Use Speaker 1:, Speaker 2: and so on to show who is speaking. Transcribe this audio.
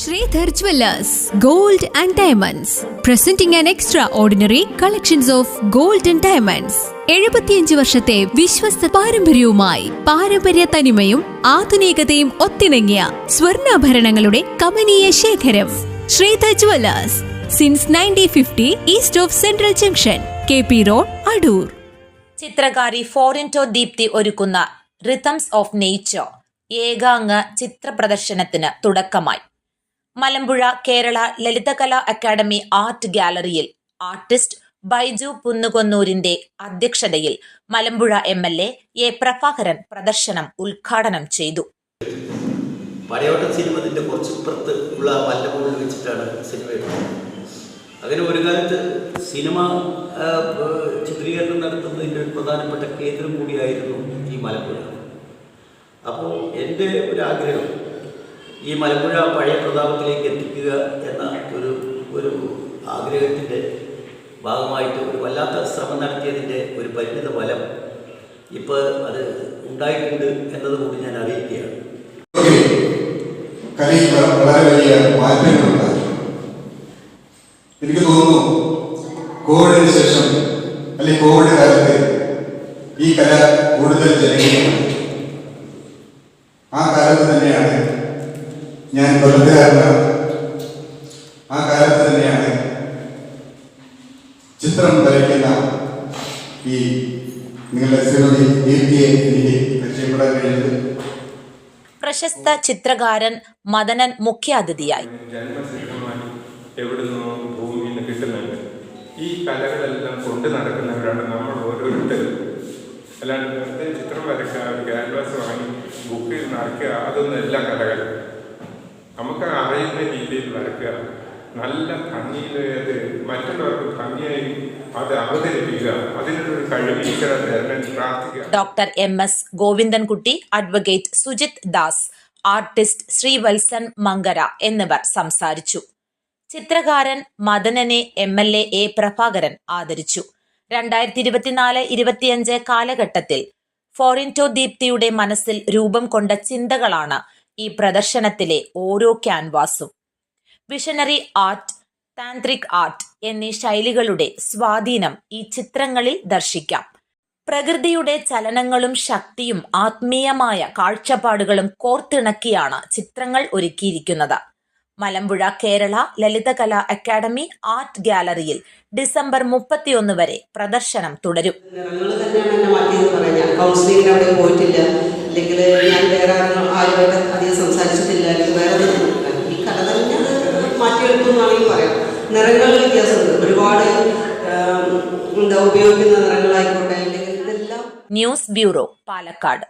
Speaker 1: Sridhar gold and diamonds. Presenting presenting extraordinary collections of gold and diamonds എഴുപത്തിയഞ്ച് വർഷത്തെ വിശ്വസ്ത പാരമ്പര്യവുമായി പാരമ്പര്യ തനിമയും ആധുനികതയും ഒത്തിണങ്ങിയ സ്വർണാഭരണങ്ങളുടെ കമനീയ ശേഖരം. Sridhar jewellers since nineteen fifty east of central junction K P road Adoor
Speaker 2: ചിത്രകാരി ഫോറിന്റോ ദീപ്തി ഒരുക്കുന്ന റിതംസ് ഓഫ് നേച്ചർ ഏകാംഗ ചിത്ര പ്രദർശനത്തിന് തുടക്കമായി. മലമ്പുഴ കേരള ലളിതകലാ അക്കാദമി ആർട്ട് ഗാലറിയിൽ ആർട്ടിസ്റ്റ് ബൈജു പുന്നുകൊന്നൂരിന്റെ അധ്യക്ഷതയിൽ Malampuzha M L A A Prabhakaran പ്രദർശനം ഉദ്ഘാടനം ചെയ്തു.
Speaker 3: പടയോട്ട സിനിമത്തിന്റെ കുറച്ച് പുറത്ത് ഉള്ള മല്ലപ്പുഴ വെച്ചിട്ടാണ് സിനിമ അങ്ങനെ ഒരു കാലത്ത് സിനിമ ചിത്രീകരണം നടത്തുന്നതിന്റെ ഒരു പ്രധാനപ്പെട്ട കേന്ദ്രം കൂടിയായിരുന്നു ഈ മലമ്പുഴ. അപ്പോൾ എന്റെ ഒരു ആഗ്രഹം ഈ മലമ്പുഴ പഴയ പ്രതാപത്തിലേക്ക് എത്തിക്കുക എന്ന ഒരു ഒരു ആഗ്രഹത്തിന്റെ ഭാഗമായിട്ട് ഒരു വല്ലാത്ത ശ്രമം നടത്തിയതിന്റെ ഒരു പരിണിത ഫലം ഇപ്പോൾ അത് ഉണ്ടായിട്ടുണ്ട് എന്നതുകൊണ്ട് ഞാൻ അറിയിക്കുകയാണ്.
Speaker 4: എനിക്ക് തോന്നുന്നു കോവിഡിന് ശേഷം അല്ലെങ്കിൽ കോവിഡ് കാലത്ത് ഈ കല കൂടുതൽ ജനകീയമാണ് ആ കാലത്ത് തന്നെയാണ് ഞാൻ കൊല്ലത്തുകാരനാണ് ആ കാലത്ത് തന്നെയാണ് ചിത്രം വരയ്ക്കുന്ന ഈ നിങ്ങളുടെ ശ്രീമതി ദീപ്തിയെ എനിക്ക് പരിചയപ്പെടാൻ കഴിഞ്ഞത്.
Speaker 2: പ്രശസ്ത ചിത്രകാരൻ മദനൻ മുഖ്യാതിഥിയായി.
Speaker 5: എവിടുന്നോ ഭൂമിയിൽ നിന്ന് കിട്ടുന്നുണ്ട്. ഈ കലകളെല്ലാം കൊണ്ട് നടക്കുന്നവരാണ് നമ്മൾ ഓരോരുത്തരും. അല്ലാണ്ട് വെറുതെ ചിത്രം വരയ്ക്കുക ഒരു ക്യാൻവാസ് വാങ്ങി ബുക്കിൽ നിറയ്ക്കുക അതൊന്നും എല്ലാ കലകൾ. നമുക്ക് അറിയുന്ന രീതിയിൽ വരയ്ക്കുക നല്ല ഭംഗിയിൽ അത് മറ്റുള്ളവർക്ക് ഭംഗിയായി അത് അവതരിപ്പിക്കുക. അതിനൊരു കഴിവ് പ്രാർത്ഥിക്കുക.
Speaker 2: Doctor M S Govindankutty advocate Sujith Das artist Sreevalsan Mankara എന്നിവർ സംസാരിച്ചു. ചിത്രകാരൻ മദനനെ M L A A Prabhakaran ആദരിച്ചു. രണ്ടായിരത്തി ഇരുപത്തിനാല് ഇരുപത്തിയഞ്ച് കാലഘട്ടത്തിൽ ഫോറിന്റോ ദീപ്തിയുടെ മനസ്സിൽ രൂപം കൊണ്ട ചിന്തകളാണ് ഈ പ്രദർശനത്തിലെ ഓരോ ക്യാൻവാസും. വിഷനറി ആർട്ട് താന്ത്രിക് ആർട്ട് എന്നീ ശൈലികളുടെ സ്വാധീനം ഈ ചിത്രങ്ങളിൽ ദർശിക്കാം. പ്രകൃതിയുടെ ചലനങ്ങളും ശക്തിയും ആത്മീയമായ കാഴ്ചപ്പാടുകളും കോർത്തിണക്കിയാണ് ചിത്രങ്ങൾ ഒരുക്കിയിരിക്കുന്നത്. മലമ്പുഴ കേരള ലളിതകലാ അക്കാദമി ആർട്ട് ഗാലറിയിൽ ഡിസംബർ മുപ്പത്തിയൊന്ന് വരെ പ്രദർശനം തുടരും
Speaker 6: ഞാൻ വേറെ ആരും ആരുമായിട്ട് അധികം സംസാരിച്ചിട്ടില്ല അല്ലെങ്കിൽ വേറെ ഈ കല തന്നെ അത് മാറ്റിയെടുക്കുമെന്നാണെങ്കിൽ പറയാം. നിറങ്ങളിൽ വ്യത്യാസമുണ്ട്. ഒരുപാട് എന്താ ഉപയോഗിക്കുന്ന നിറങ്ങളായിക്കോട്ടെ അല്ലെങ്കിൽ ഇതെല്ലാം
Speaker 2: ന്യൂസ് ബ്യൂറോ പാലക്കാട്.